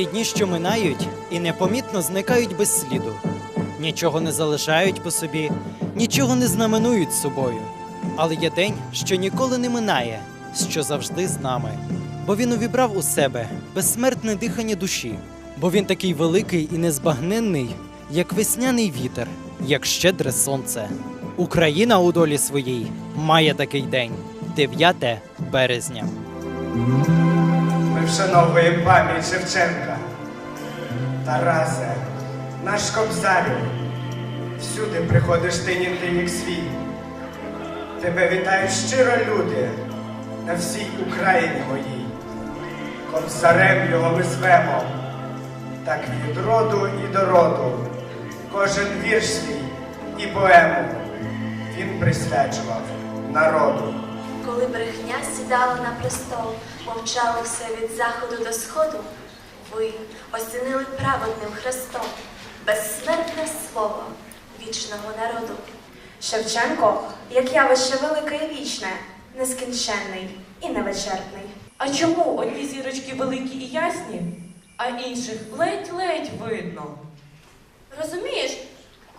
Є дні, що минають і непомітно зникають без сліду. Нічого не залишають по собі, нічого не знаменують собою. Але є день, що ніколи не минає, що завжди з нами. Бо він увібрав у себе безсмертне дихання душі, бо він такий великий і незбагненний, як весняний вітер, як щедре сонце. Україна у долі своїй має такий день 9 березня. Ми вшановуємо пам'ять Шевченка. Тарасе, наш кобзарю, всюди приходиш ти ніде як свій. Тебе вітають щиро люди на всій Україні моїй. Кобзарем його ми звемо, так від роду і до роду. Кожен вірш свій і поему він присвячував народу. Коли брехня сідала на престол, мовчало все від заходу до сходу, ви осінили праведним хрестом, безсмертне слово вічного народу. Шевченко, як явище велике і вічне, нескінченний і невичерпний. А чому одні зірочки великі і ясні, а інших ледь-ледь видно? Розумієш,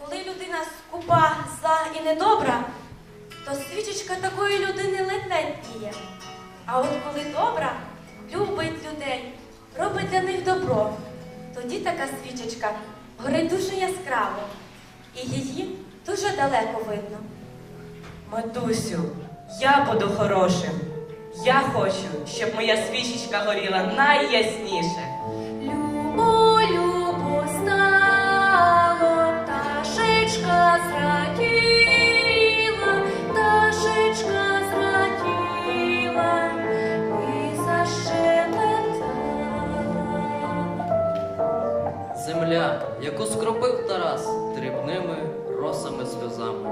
коли людина скупа, зла і недобра, то свічечка такої людини ледь-ледь діє. А от коли добра, любить людей, робить для них добро, тоді така свічечка горить дуже яскраво, і її дуже далеко видно. Матусю, я буду хорошим. Я хочу, щоб моя свічечка горіла найясніше. Яку скропив Тарас дрібними росами сльозами.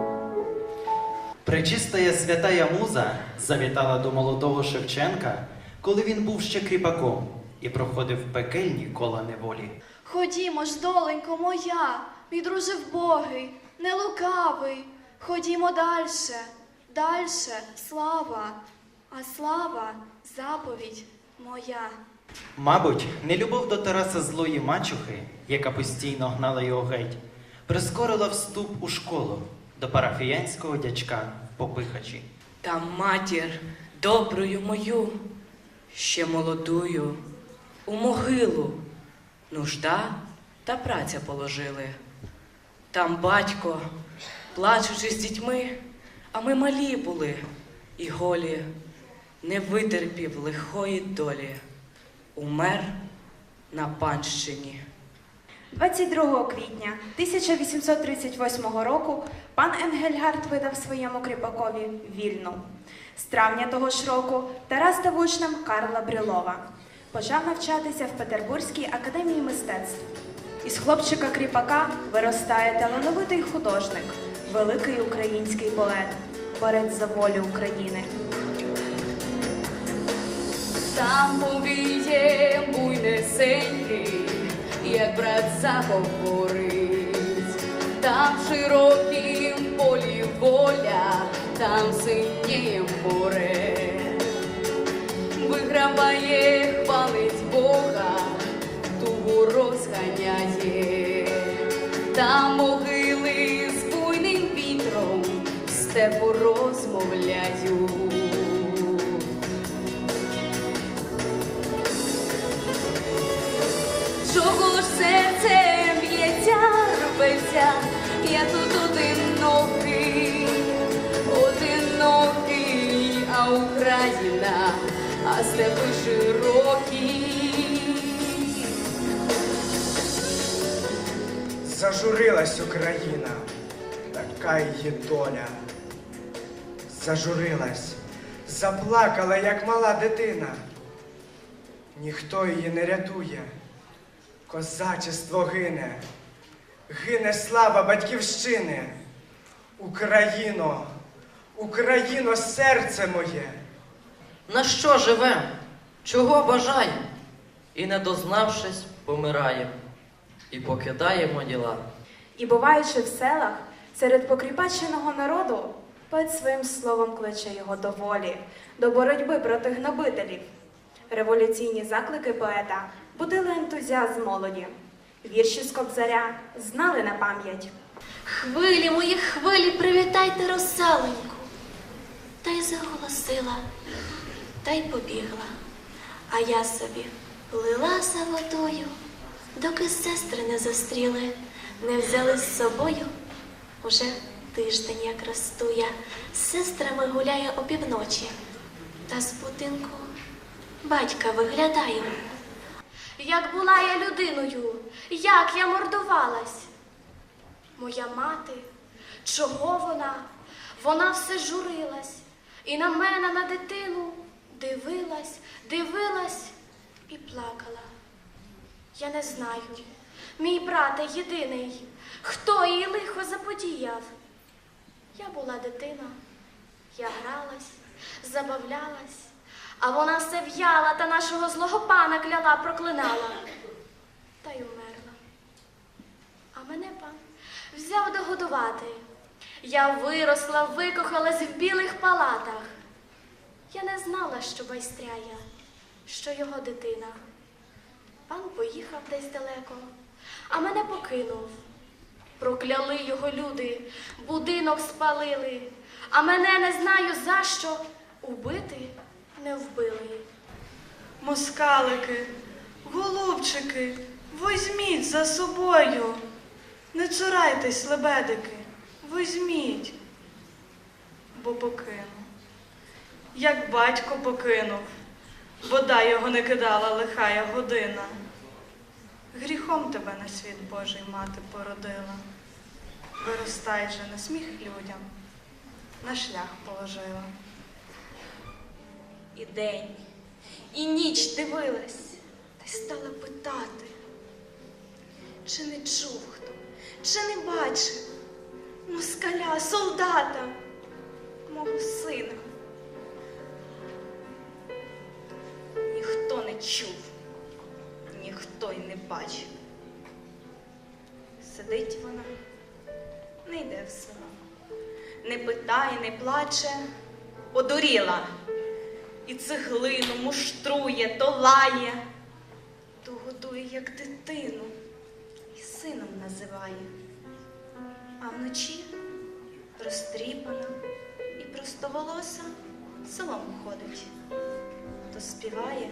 Пречистая святая муза завітала до молодого Шевченка, коли він був ще кріпаком і проходив пекельні кола неволі. Ходімо ж, доленько моя, мій друже вбогий, не лукавий. Ходімо дальше, дальше, слава, а слава заповідь моя. Мабуть, нелюбов до Тараса злої мачухи, яка постійно гнала його геть, прискорила вступ у школу до парафіянського дячка в Попихачі. Та матір доброю мою, ще молодую, у могилу нужда та праця положили. Там батько, плачучи з дітьми, а ми малі були і голі, не витерпів лихої долі, умер на панщині. 22 квітня 1838 року пан Енгельгард видав своєму кріпакові вільну. З травня того ж року Тарас став учнем Карла Брюлова. Почав навчатися в Петербурзькій академії мистецтв. Із хлопчика кріпака виростає талановитий художник, великий український поет, борець за волю України. Там повіє буйнесенький, як брат заговорить, там в полі воля, там синіє море, виграває, хвалить Бога, тугу розганяє, там могили з буйним вітром степу розмовляють. Серце б'ється, рветься, я тут одинокий, одинокий, а Україна, а степи широкі. Зажурилась Україна, така її доля. Зажурилась, заплакала, як мала дитина. Ніхто її не рятує, козачество гине, гине слава батьківщини. Україно, Україно, серце моє. На що живем? Чого бажаєм? І не дознавшись, помираєм. І покидаємо діла. І буваючи в селах, серед покріпаченого народу, поет своїм словом кличе його до волі, до боротьби проти гнобителів. Революційні заклики поета будили ентузіазм молоді. Вірші з Кобзаря знали на пам'ять. Хвилі, мої хвилі, привітайте росаленьку. Та й заголосила, та й побігла. А я собі плила за водою, доки сестри не зустріли, не взяли з собою. Уже тиждень як росту я, з сестрами гуляю опівночі, та з будинку батька виглядаю. Як була я людиною, як я мордувалась. Моя мати, чого вона? Вона все журилась і на мене, на дитину дивилась, дивилась і плакала. Я не знаю, мій брате єдиний, хто їй лихо заподіяв. Я була дитина, я гралась, забавлялась, а вона все в'яла та нашого злого пана кляла, проклинала та й умерла. А мене пан взяв догодувати. Я виросла, викохалась в білих палатах. Я не знала, що байстряє, що його дитина. Пан поїхав десь далеко, а мене покинув. Прокляли його люди, будинок спалили, а мене не знаю за що убити не вбили. Москалики, голубчики, возьміть за собою. Не цурайтесь, лебедики, возьміть, бо покину. Як батько покинув, вода його не кидала лихая година. Гріхом тебе на світ Божий мати породила. Виростай же на сміх людям, на шлях положила. І день, і ніч дивилась, та й стала питати, чи не чув хто, чи не бачив москаля, солдата, мого сина. Ніхто не чув, ніхто й не бачив. Сидить вона, не йде в село, не питає, не плаче, одуріла цеглину муштрує, то лає, то годує, як дитину, і сином називає. А вночі розтріпана і простоголоса селом ходить. То співає,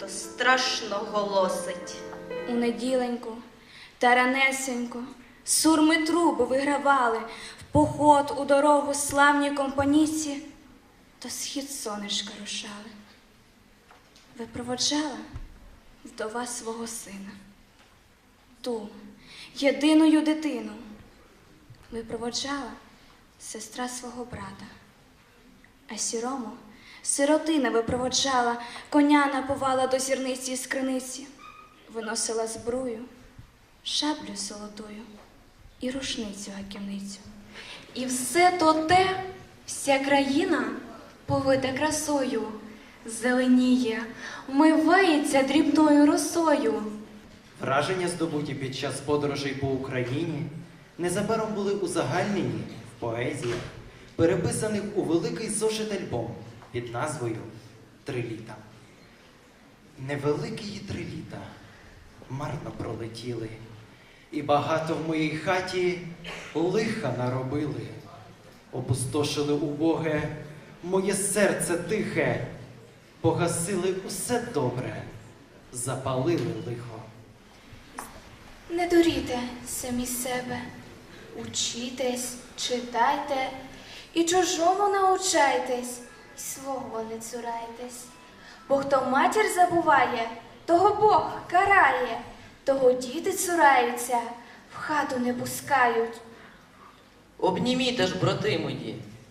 то страшно голосить. У неділеньку та ранесенько сурми труби вигравали в поход у дорогу славні компанійці, то схід сонечка рушали. Випроводжала вдова свого сина, ту єдиною дитину. Випроводжала сестра свого брата, а сірому сиротина випроводжала, коня напувала до зірниці з криниці, виносила збрую, шаблю золотою і рушницю гаківницю. І все то те, вся країна повита красою, зеленіє, вмивається дрібною росою. Враження, здобуті під час подорожей по Україні, незабаром були узагальнені в поезіях, переписаних у великий зошит альбом під назвою Три літа. Невеликі й три літа марно пролетіли, і багато в моїй хаті лиха наробили, опустошили убоге моє серце тихе, погасили усе добре, запалили лихо. Не дуріте самі себе, учітесь, читайте, і чужому научайтесь, і свого не цурайтесь. Бо хто матір забуває, того Бог карає, того діти цураються, в хату не пускають. Обніміте ж, брати мої,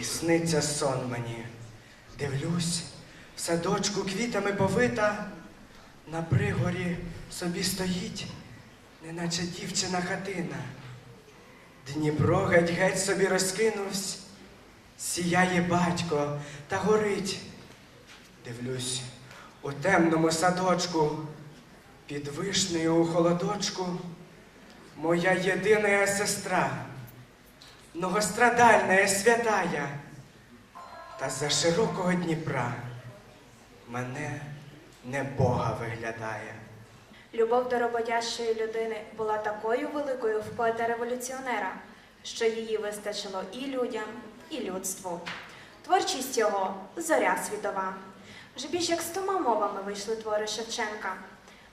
І сниться сон мені. Дивлюсь, в садочку квітами повита, На пригорі собі стоїть, неначе дівчина хатина. Дніпро геть-геть собі розкинувсь, сіяє батько та горить. Дивлюсь, у темному садочку, під вишнею у холодочку, моя єдина сестра, многострадальна святая, та за широкого Дніпра мене не Бога виглядає. Любов до роботящої людини була такою великою в поета-революціонера, що її вистачило і людям, і людству. Творчість його зоря світова. Вже більш як стома мовами вийшли твори Шевченка.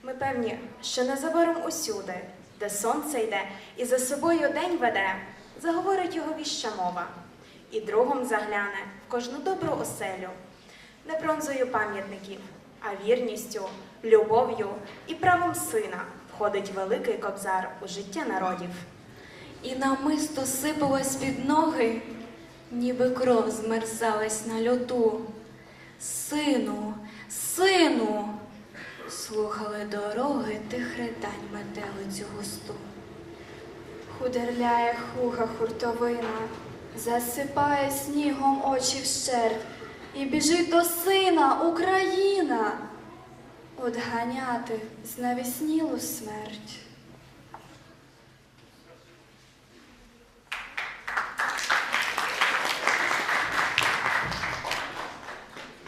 Ми певні, що незабаром усюди, де сонце йде і за собою день веде, заговорить його віща мова, і другом загляне в кожну добру оселю, не бронзою пам'ятників, а вірністю, любов'ю і правом сина входить великий кобзар у життя народів. І намисто сипалось під ноги, ніби кров змерзалась на льоту. Сину, сину, слухали дороги тих ридань метелицю густу. Худерляє хуха хуртовина, засипає снігом очі вщерть, і біжить до сина Україна, одганяти знавіснілу смерть.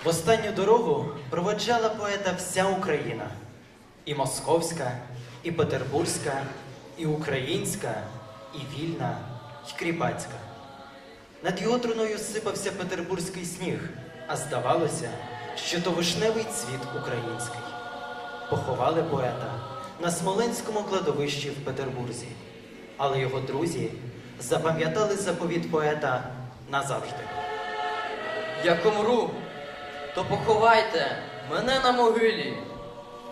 В останню дорогу проводжала поета вся Україна. І московська, і петербурзька, і українська, і вільна, і кріпацька. Над його сипався петербурзький сніг, а здавалося, що то вишневий цвіт український. Поховали поета на Смоленському кладовищі в Петербурзі, але його друзі запам'ятали заповіт поета назавжди. Як умру, то поховайте мене на могилі,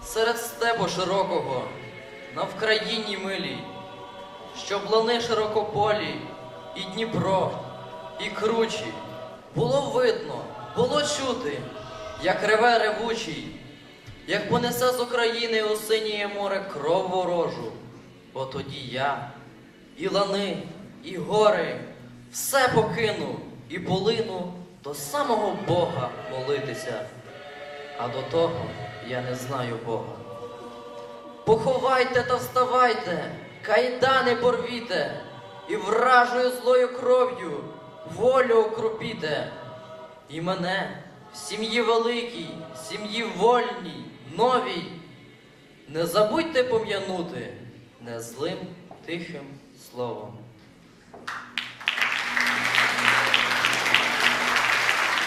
серед степу широкого, на Вкраїні милій, щоб лани широкополі, і Дніпро, і кручі. Було видно, було чути, як реве ревучий, як понесе з України у синіє море кров ворожу. Бо тоді я, і лани, і гори, все покину і полину до самого Бога молитися. А до того я не знаю Бога. Поховайте та вставайте, кайдани порвіте, і вражою злою кров'ю волю окропіте. І мене в сім'ї великій, сім'ї вольній, новій. Не забудьте пом'янути не злим тихим словом.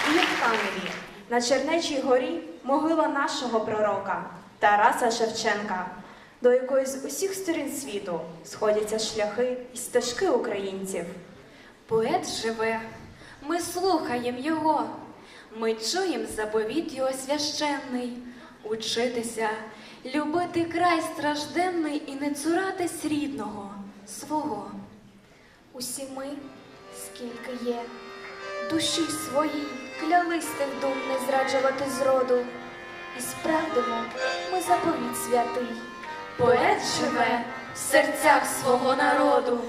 І в Каневі, на Чернечій горі, могила нашого пророка Тараса Шевченка, до якої з усіх сторін світу сходяться шляхи і стежки українців. Поет живе, ми слухаємо його, ми чуємо заповіт його священний, учитися, любити край стражденний і не цуратись рідного, свого. Усі ми, скільки є, душі своїй клялись тих дум не зраджувати зроду. І справдимо ми заповіт святий. Поет живе в серцях свого народу.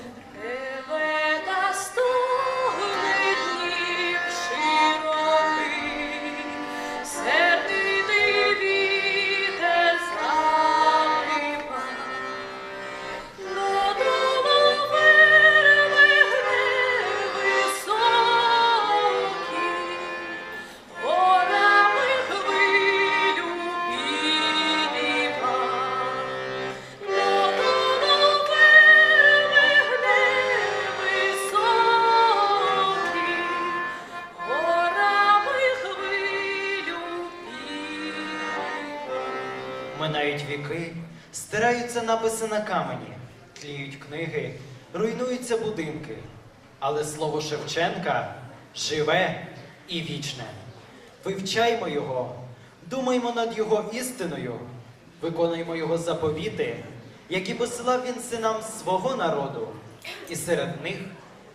Минають віки, стираються написи на камені, тліють книги, руйнуються будинки. Але слово Шевченка живе і вічне. Вивчаймо його, думаймо над його істиною, виконуємо його заповіти, які посилав він синам свого народу. І серед них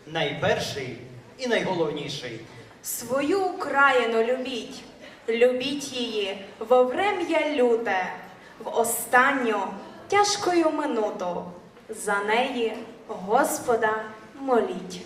найперший і найголовніший Свою Україну любіть, любіть її во врем'я люте, в останню тяжкою минуту. За неї Господа моліть.